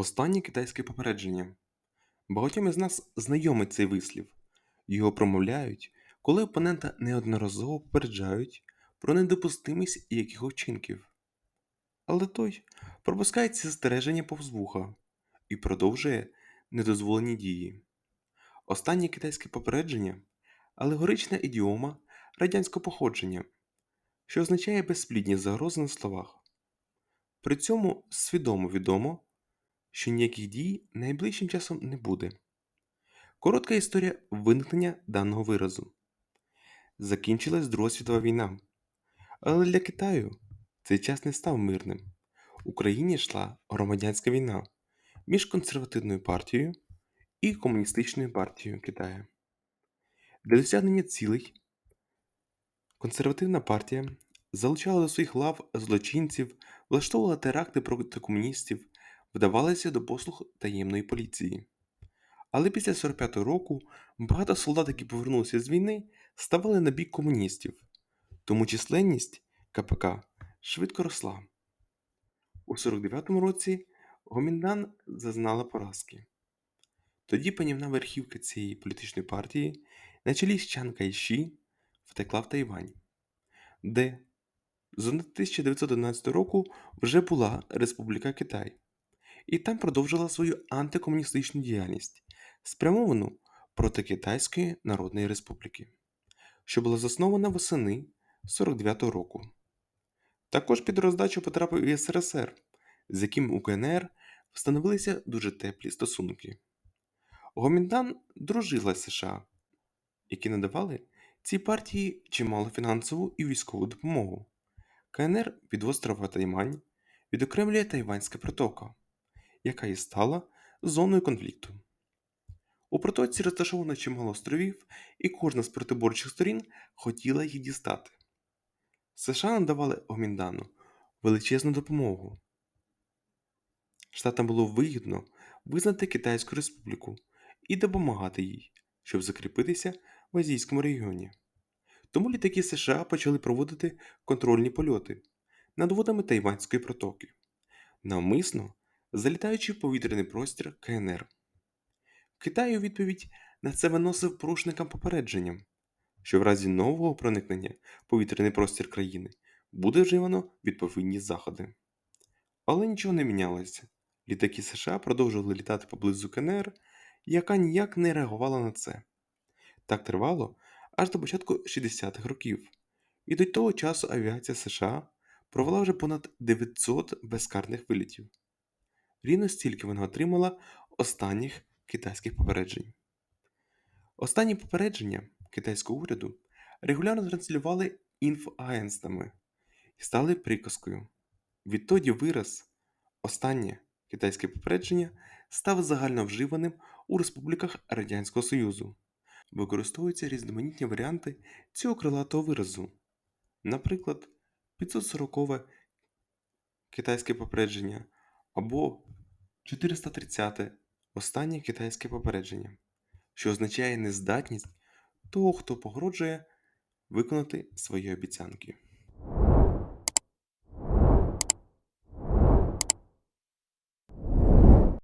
Останнє китайське попередження. Багатьом із нас знайомий цей вислів. Його промовляють, коли опонента неодноразово попереджають про недопустимість яких вчинків. Але той пропускає ці застереження повз вуха і продовжує недозволені дії. Останнє китайське попередження алегорична ідіома радянського походження, що означає безплідні загрози на словах. При цьому свідомо відомо, що ніяких дій найближчим часом не буде. Коротка історія виникнення даного виразу. Закінчилась Друга світова війна, але для Китаю цей час не став мирним. В Україні йшла громадянська війна між консервативною партією і комуністичною партією Китаю. Для досягнення цілей консервативна партія залучала до своїх лав злочинців, влаштовувала теракти проти комуністів, вдавалася до послуг таємної поліції. Але після 45-го року багато солдат, які повернулися з війни, ставали на бік комуністів, тому численність КПК швидко росла. У 49-му році Гоміндан зазнала поразки. Тоді панівна верхівка цієї політичної партії на чолі з Чан Кайші втекла в Тайвань, де з 1911 року вже була Республіка Китай, і там продовжила свою антикомуністичну діяльність, спрямовану проти Китайської Народної Республіки, що була заснована восени 49-го року. Також під роздачу потрапив і СРСР, з яким у КНР встановилися дуже теплі стосунки. Гоміндан дружила з США, які надавали цій партії чимало фінансову і військову допомогу. КНР від острова Таймань відокремлює Тайванська протока, яка і стала зоною конфлікту. У протоці розташовано чимало островів, і кожна з протиборчих сторін хотіла їх дістати. США надавали Гоміндану величезну допомогу. Штатам було вигідно визнати Китайську республіку і допомагати їй, щоб закріпитися в азійському регіоні. Тому літаки США почали проводити контрольні польоти над водами Тайванської протоки, навмисно залітаючи в повітряний простір КНР. Китай у відповідь на це виносив порушникам попередженням, що в разі нового проникнення повітряний простір країни буде вживано відповідні заходи. Але нічого не мінялося. Літаки США продовжували літати поблизу КНР, яка ніяк не реагувала на це. Так тривало аж до початку 60-х років, і до того часу авіація США провела вже понад 900 безкарних вилітів. Рівно стільки вона отримала останніх китайських попереджень. Останні попередження китайського уряду регулярно транслювали інфоагентствами і стали приказкою. Відтоді вираз останнє китайське попередження став загальновживаним у республіках Радянського Союзу. Використовуються різноманітні варіанти цього крилатого виразу. Наприклад, 540 китайське попередження або 430 останнє китайське попередження, що означає нездатність того, хто погрожує виконати свої обіцянки.